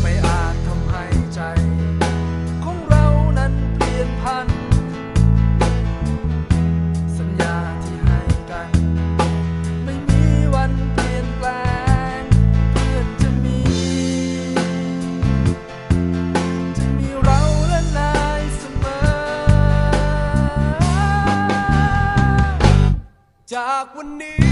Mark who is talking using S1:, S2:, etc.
S1: ไม่อา
S2: จทำให้ใจากวันนี้